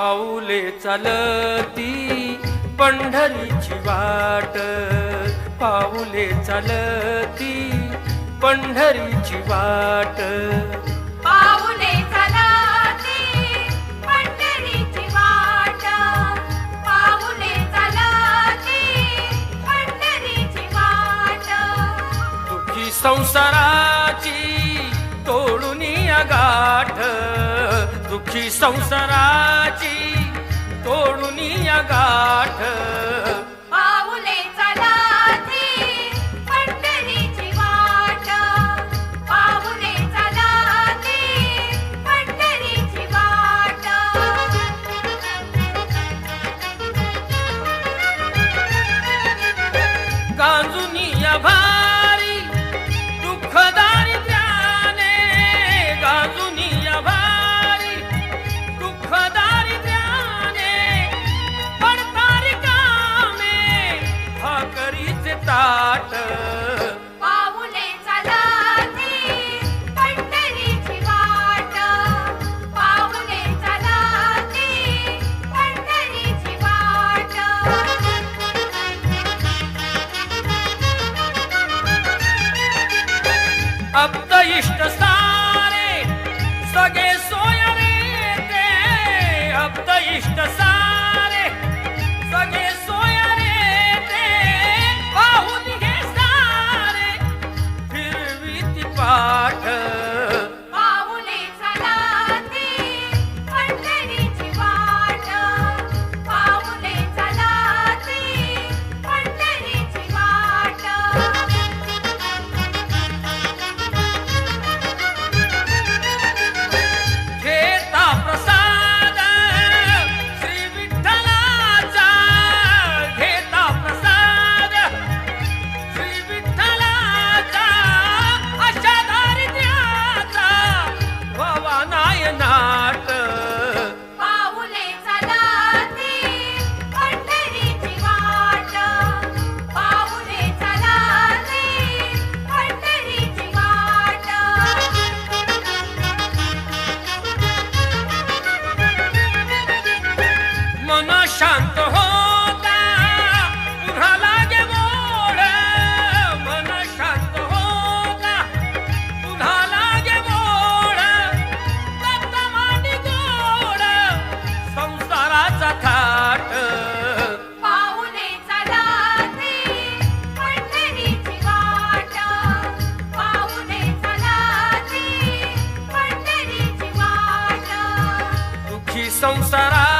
पाऊले चालती पंढरीची वाट. पाऊले चालती पंढरीची वाट. दुखी संसाराची तोडू दुखी संसाराची तोडून या गाठ. ನಾರಾಯಣ संसारा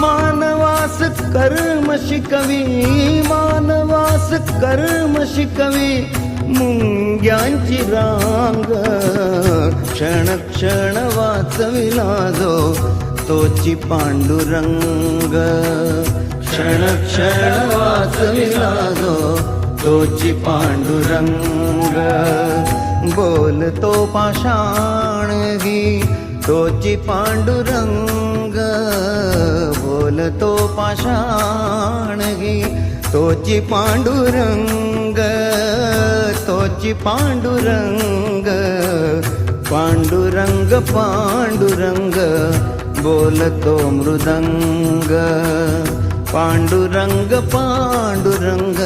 मानवास कर्म शिकवी मानवास कर्म शिकवी मुंग्यांची रांग क्षण क्षण वाचविला जो तोची पांडुरंग क्षण क्षण वाचविला जो तोची पांडुरंग बोलतो पाषाणगी तोची पांडुरंग बोलतो पाषाण ही तोची पांडुरंग तोची पांडुरंग पांडुरंग पांडुरंग बोलतो मृदंग पांडुरंग पांडुरंग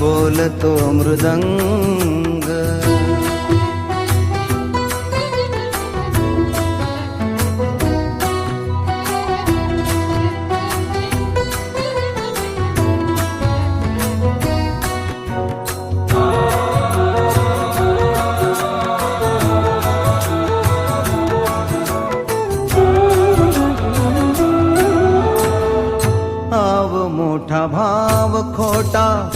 बोलतो मृदंग. खोटा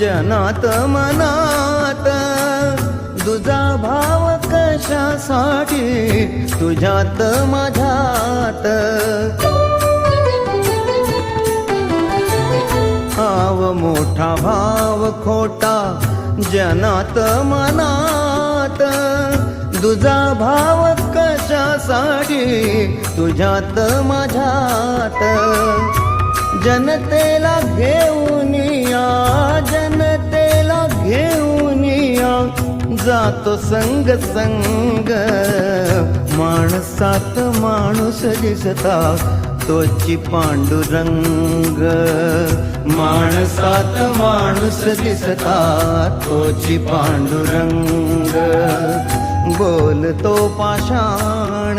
जनात मनात. तुझा भाव कशासाठी? तुझ्यात माझ्यात. आव मोठा भाव खोटा जनात मनात. तुझा भाव कशासाठी? तुझ्यात माझ्यात. जनतेला घेऊन या जनतेला घेऊन या. जातो संग संग माणसात माणूस दिसता तोची पांडुरंग. माणसात माणूस दिसता तोची पांडुरंग. बोलतो पाषाण